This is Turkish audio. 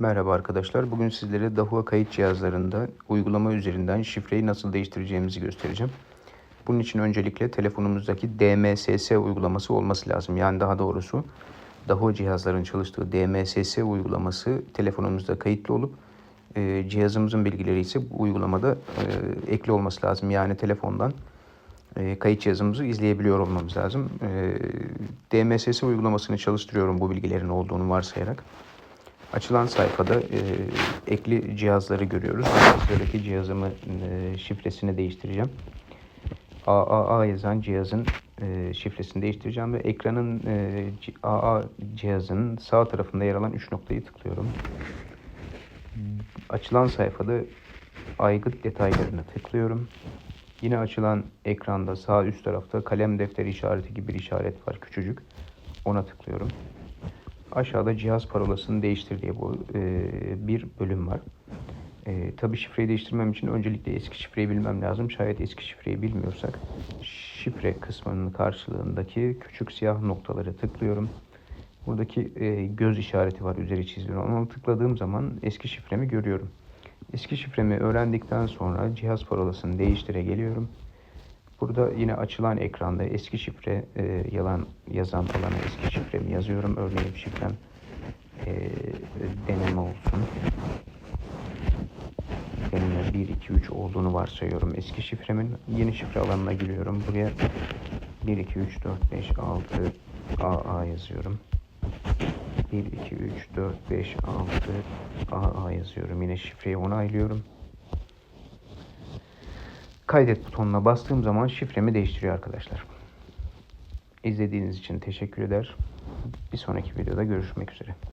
Merhaba arkadaşlar. Bugün sizlere Dahua kayıt cihazlarında uygulama üzerinden şifreyi nasıl değiştireceğimizi göstereceğim. Bunun için öncelikle telefonumuzdaki DMSS uygulaması olması lazım. Yani daha doğrusu Dahua cihazların çalıştığı DMSS uygulaması telefonumuzda kayıtlı olup e, cihazımızın bilgileri ise bu uygulamada e, ekli olması lazım. Yani telefondan e, kayıt cihazımızı izleyebiliyor olmamız lazım. E, DMSS uygulamasını çalıştırıyorum bu bilgilerin olduğunu varsayarak. Açılan sayfada e, ekli cihazları görüyoruz. Buradaki cihazımı e, şifresini değiştireceğim. AAA yazan cihazın e, şifresini değiştireceğim ve ekranın e, AA cihazının sağ tarafında yer alan 3 noktayı tıklıyorum. Açılan sayfada aygıt detaylarına tıklıyorum. Yine açılan ekranda sağ üst tarafta kalem defteri işareti gibi bir işaret var küçücük. Ona tıklıyorum. Aşağıda cihaz parolasını değiştir diye bu e, bir bölüm var. E, tabii şifreyi değiştirmem için öncelikle eski şifreyi bilmem lazım. Şayet eski şifreyi bilmiyorsak şifre kısmının karşılığındaki küçük siyah noktaları tıklıyorum. Buradaki e, göz işareti var üzeri çizili. Ona tıkladığım zaman eski şifremi görüyorum. Eski şifremi öğrendikten sonra cihaz parolasını değiştire geliyorum. Burada yine açılan ekranda eski şifre e, yalan yazan alana eski şifremi yazıyorum. Örneğin şifrem e, deneme olsun. Deneme 1, 2, 3 olduğunu varsayıyorum. Eski şifremin yeni şifre alanına giriyorum. Buraya 1, 2, 3, 4, 5, 6 AA yazıyorum. 1, 2, 3, 4, 5, 6 AA yazıyorum. Yine şifreyi onaylıyorum. Kaydet butonuna bastığım zaman şifremi değiştiriyor arkadaşlar. İzlediğiniz için teşekkür eder. Bir sonraki videoda görüşmek üzere.